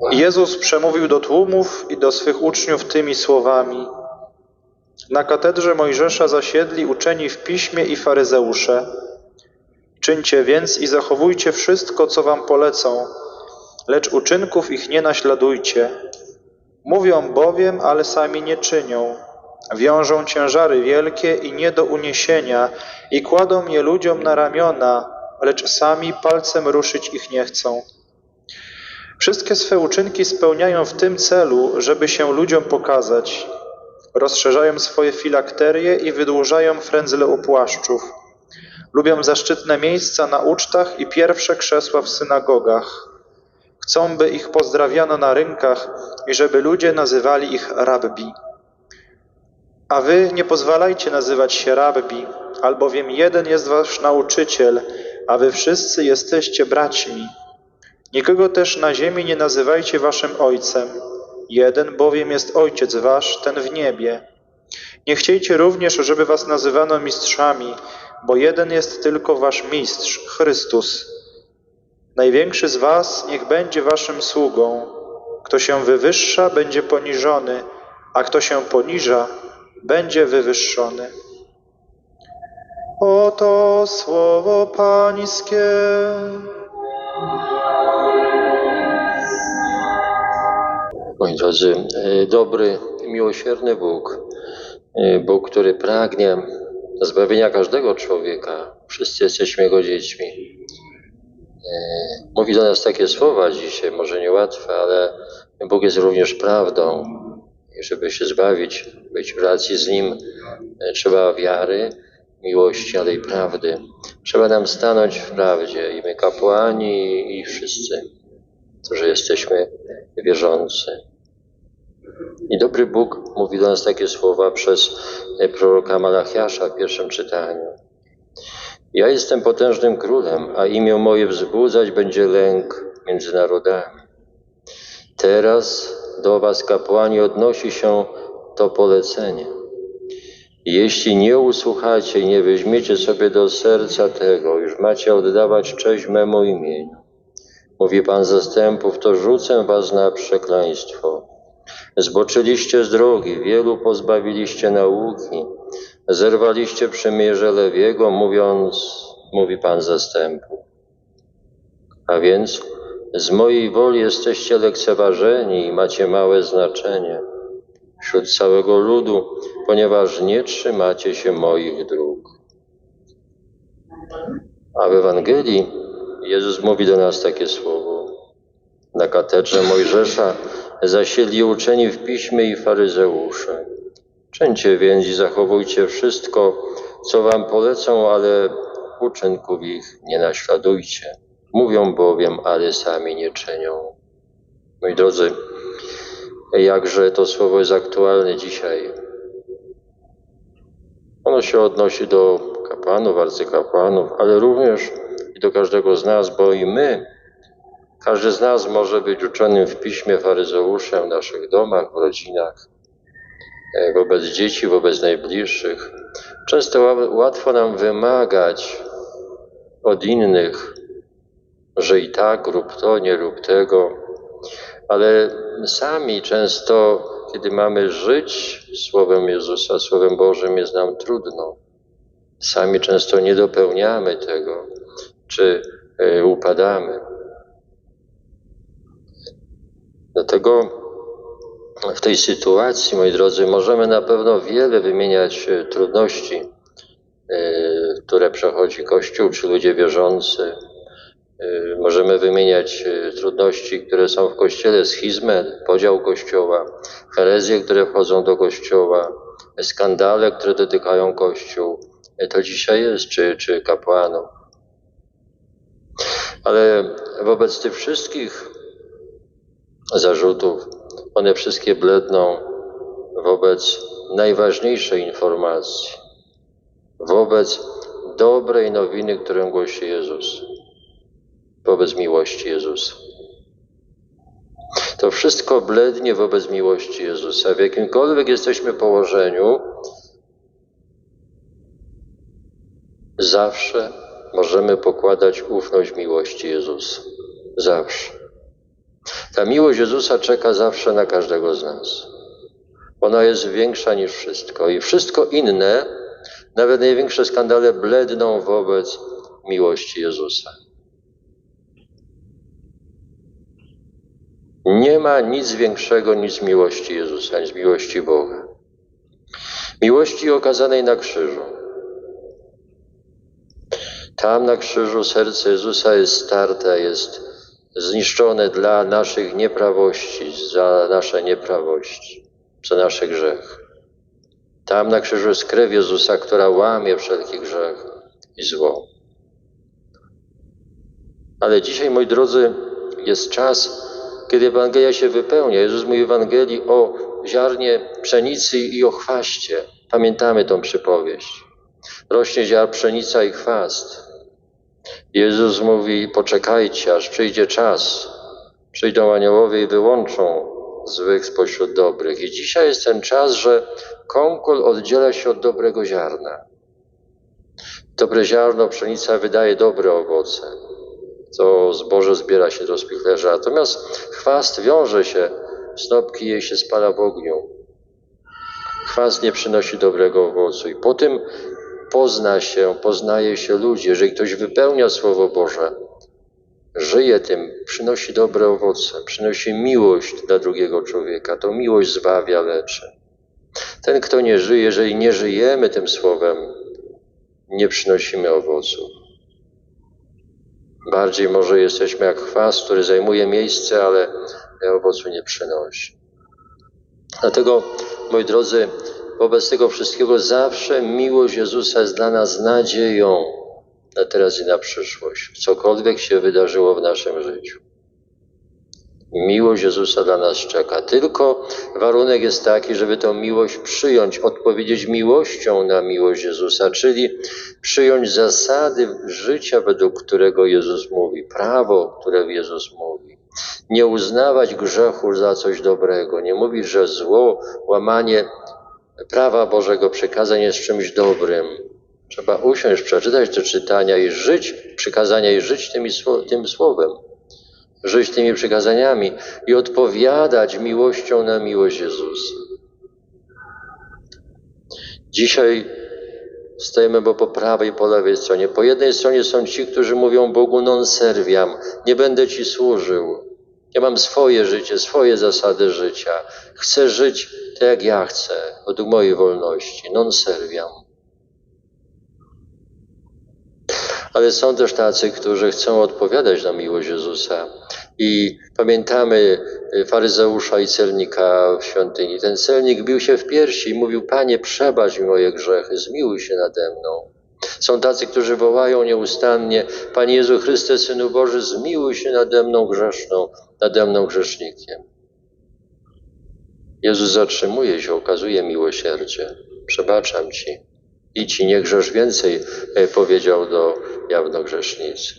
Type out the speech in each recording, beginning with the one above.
Jezus przemówił do tłumów i do swych uczniów tymi słowami. Na katedrze Mojżesza zasiedli uczeni w piśmie i faryzeusze. Czyńcie więc i zachowujcie wszystko, co wam polecą, lecz uczynków ich nie naśladujcie. Mówią bowiem, ale sami nie czynią. Wiążą ciężary wielkie i nie do uniesienia i kładą je ludziom na ramiona, lecz sami palcem ruszyć ich nie chcą. Wszystkie swe uczynki spełniają w tym celu, żeby się ludziom pokazać. Rozszerzają swoje filakterie i wydłużają frędzle u płaszczów. Lubią zaszczytne miejsca na ucztach i pierwsze krzesła w synagogach. Chcą, by ich pozdrawiano na rynkach i żeby ludzie nazywali ich rabbi. A wy nie pozwalajcie nazywać się rabbi, albowiem jeden jest wasz nauczyciel, a wy wszyscy jesteście braćmi. Nikogo też na ziemi nie nazywajcie waszym ojcem. Jeden bowiem jest ojciec wasz, ten w niebie. Nie chciejcie również, żeby was nazywano mistrzami, bo jeden jest tylko wasz mistrz, Chrystus. Największy z was niech będzie waszym sługą. Kto się wywyższa, będzie poniżony, a kto się poniża, będzie wywyższony. Oto słowo Pańskie. Moi drodzy, e, dobry, miłosierny Bóg, e, Bóg, który pragnie zbawienia każdego człowieka, wszyscy jesteśmy Jego dziećmi. E, Mówi do nas takie słowa dzisiaj, może niełatwe, ale Bóg jest również prawdą. I żeby się zbawić, być w relacji z Nim, trzeba wiary, miłości, ale i prawdy. Trzeba nam stanąć w prawdzie, i my kapłani, i wszyscy, którzy jesteśmy wierzący. I dobry Bóg mówi do nas takie słowa przez proroka Malachiasza w pierwszym czytaniu. Ja jestem potężnym królem, a imię moje wzbudzać będzie lęk między narodami. Teraz do was, kapłani, odnosi się to polecenie. Jeśli nie usłuchacie i nie weźmiecie sobie do serca tego, już macie oddawać cześć memu imieniu. Mówi Pan zastępów, to rzucę was na przekleństwo. Zboczyliście z drogi, wielu pozbawiliście nauki, zerwaliście przymierze Lewiego, mówiąc, mówi Pan zastępu. A więc z mojej woli jesteście lekceważeni i macie małe znaczenie wśród całego ludu, ponieważ nie trzymacie się moich dróg. A w Ewangelii Jezus mówi do nas takie słowo. Na katedrze Mojżesza zasiedli uczeni w piśmie i faryzeusze. Czyńcie więc i zachowujcie wszystko, co wam polecą, ale uczynków ich nie naśladujcie. Mówią bowiem, ale sami nie czynią. Moi drodzy, jakże to słowo jest aktualne dzisiaj. Ono się odnosi do kapłanów, arcykapłanów, ale również do każdego z nas, bo i my, każdy z nas może być uczonym w piśmie faryzeuszem w naszych domach, w rodzinach, e, wobec dzieci, wobec najbliższych. Często ła- łatwo nam wymagać od innych, że i tak rób to, nie rób tego, ale sami często, kiedy mamy żyć Słowem Jezusa, Słowem Bożym, jest nam trudno. Sami często nie dopełniamy tego, czy e, upadamy. Dlatego w tej sytuacji, moi drodzy, możemy na pewno wiele wymieniać e, trudności, e, które przechodzi Kościół czy ludzie wierzący. Możemy wymieniać trudności, które są w Kościele, schizmę, podział Kościoła, herezje, które wchodzą do Kościoła, skandale, które dotykają Kościół. To dzisiaj jest, czy, czy kapłanów. Ale wobec tych wszystkich zarzutów, one wszystkie bledną wobec najważniejszej informacji, wobec dobrej nowiny, którą głosi Jezus, wobec miłości Jezusa. To wszystko blednie wobec miłości Jezusa. W jakimkolwiek jesteśmy położeniu, zawsze możemy pokładać ufność w miłości Jezusa. Zawsze. Ta miłość Jezusa czeka zawsze na każdego z nas. Ona jest większa niż wszystko i wszystko inne, nawet największe skandale bledną wobec miłości Jezusa. Nie ma nic większego niż miłości Jezusa, niż miłości Boga. Miłości okazanej na krzyżu. Tam na krzyżu serce Jezusa jest starte, jest zniszczone dla naszych nieprawości, za nasze nieprawości, za nasze grzechy. Tam na krzyżu jest krew Jezusa, która łamie wszelki grzech i zło. Ale dzisiaj, moi drodzy, jest czas, kiedy Ewangelia się wypełnia. Jezus mówi w Ewangelii o ziarnie pszenicy i o chwaście. Pamiętamy tą przypowieść. Rośnie ziar pszenica i chwast. Jezus mówi: Poczekajcie, aż przyjdzie czas. Przyjdą aniołowie i wyłączą złych spośród dobrych. I dzisiaj jest ten czas, że kąkol oddziela się od dobrego ziarna. Dobre ziarno, pszenica wydaje dobre owoce. To zboże zbiera się do spichlerza. Natomiast chwast wiąże się, snopki jej się spala w ogniu. Chwast nie przynosi dobrego owocu. I po tym pozna się, poznaje się ludzi. Jeżeli ktoś wypełnia Słowo Boże, żyje tym, przynosi dobre owoce, przynosi miłość dla drugiego człowieka. To miłość zbawia, leczy. Ten, kto nie żyje, jeżeli nie żyjemy tym Słowem, nie przynosimy owoców. Bardziej może jesteśmy jak chwast, który zajmuje miejsce, ale owocu nie przynosi. Dlatego, moi drodzy, wobec tego wszystkiego zawsze miłość Jezusa jest dla nas nadzieją na teraz i na przyszłość, cokolwiek się wydarzyło w naszym życiu. Miłość Jezusa dla nas czeka. Tylko warunek jest taki, żeby tę miłość przyjąć, odpowiedzieć miłością na miłość Jezusa, czyli przyjąć zasady życia, według którego Jezus mówi, prawo, które Jezus mówi. Nie uznawać grzechu za coś dobrego, nie mówić, że zło, łamanie prawa Bożego przekazań jest czymś dobrym. Trzeba usiąść, przeczytać te czytania i żyć, przykazania i żyć tymi, tym słowem żyć tymi przykazaniami i odpowiadać miłością na miłość Jezusa. Dzisiaj stajemy bo po prawej i po lewej stronie. Po jednej stronie są ci, którzy mówią Bogu non serviam, nie będę Ci służył. Ja mam swoje życie, swoje zasady życia. Chcę żyć tak, jak ja chcę, według mojej wolności. Non serviam. Ale są też tacy, którzy chcą odpowiadać na miłość Jezusa. I pamiętamy y, faryzeusza i celnika w świątyni. Ten celnik bił się w piersi i mówił: Panie, przebacz mi moje grzechy, zmiłuj się nade mną. Są tacy, którzy wołają nieustannie: Panie Jezu Chryste, Synu Boży, zmiłuj się nade mną grzeszną, nade mną grzesznikiem. Jezus zatrzymuje się, okazuje miłosierdzie. Przebaczam Ci. I nie grzesz więcej, e, powiedział do jawnogrzesznicy.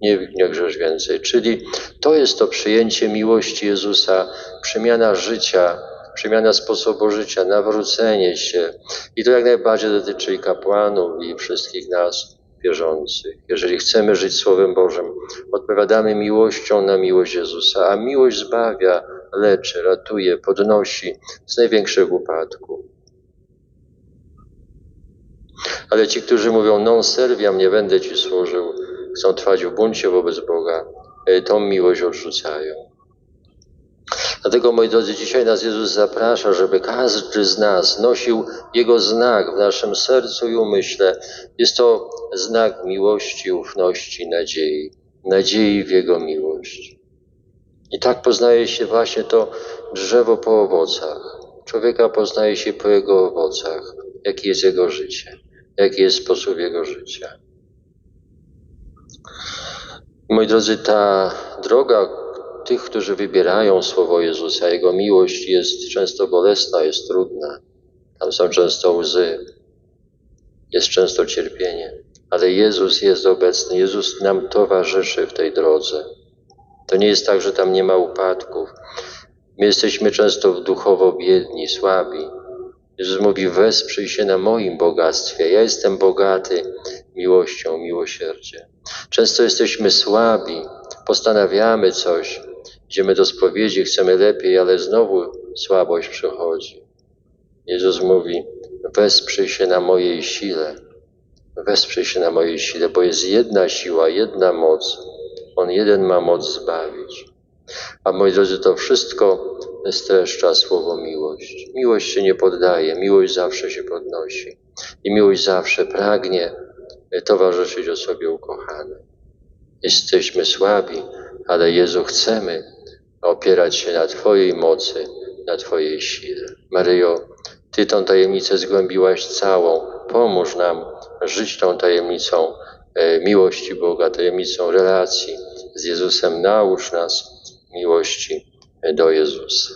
Nie, nie grzesz więcej. Czyli to jest to przyjęcie miłości Jezusa, przemiana życia, przemiana sposobu życia, nawrócenie się. I to jak najbardziej dotyczy i kapłanów, i wszystkich nas wierzących. Jeżeli chcemy żyć Słowem Bożym, odpowiadamy miłością na miłość Jezusa, a miłość zbawia, leczy, ratuje, podnosi z największych upadków. Ale ci, którzy mówią non serviam, nie będę Ci służył, chcą trwać w buncie wobec Boga, e, tą miłość odrzucają. Dlatego, moi drodzy, dzisiaj nas Jezus zaprasza, żeby każdy z nas nosił Jego znak w naszym sercu i umyśle. Jest to znak miłości, ufności, nadziei. Nadziei w Jego miłość. I tak poznaje się właśnie to drzewo po owocach. Człowieka poznaje się po jego owocach, jakie jest jego życie jaki jest sposób jego życia. Moi drodzy, ta droga tych, którzy wybierają Słowo Jezusa, Jego miłość jest często bolesna, jest trudna. Tam są często łzy, jest często cierpienie, ale Jezus jest obecny, Jezus nam towarzyszy w tej drodze. To nie jest tak, że tam nie ma upadków. My jesteśmy często duchowo biedni, słabi, Jezus mówi, wesprzyj się na moim bogactwie. Ja jestem bogaty miłością, miłosierdziem. Często jesteśmy słabi, postanawiamy coś, Idziemy do spowiedzi, chcemy lepiej, ale znowu słabość przychodzi. Jezus mówi: Wesprzyj się na mojej sile. Wesprzyj się na mojej sile, bo jest jedna siła, jedna moc. On jeden ma moc zbawić. A moi drodzy, to wszystko streszcza słowo miłość. Miłość się nie poddaje, miłość zawsze się podnosi. I miłość zawsze pragnie towarzyszyć osobie ukochanej. Jesteśmy słabi, ale Jezu, chcemy opierać się na Twojej mocy, na Twojej sile. Maryjo, Ty tą tajemnicę zgłębiłaś całą. Pomóż nam żyć tą tajemnicą e, miłości Boga, tajemnicą relacji z Jezusem. Naucz nas miłości do Jezusa.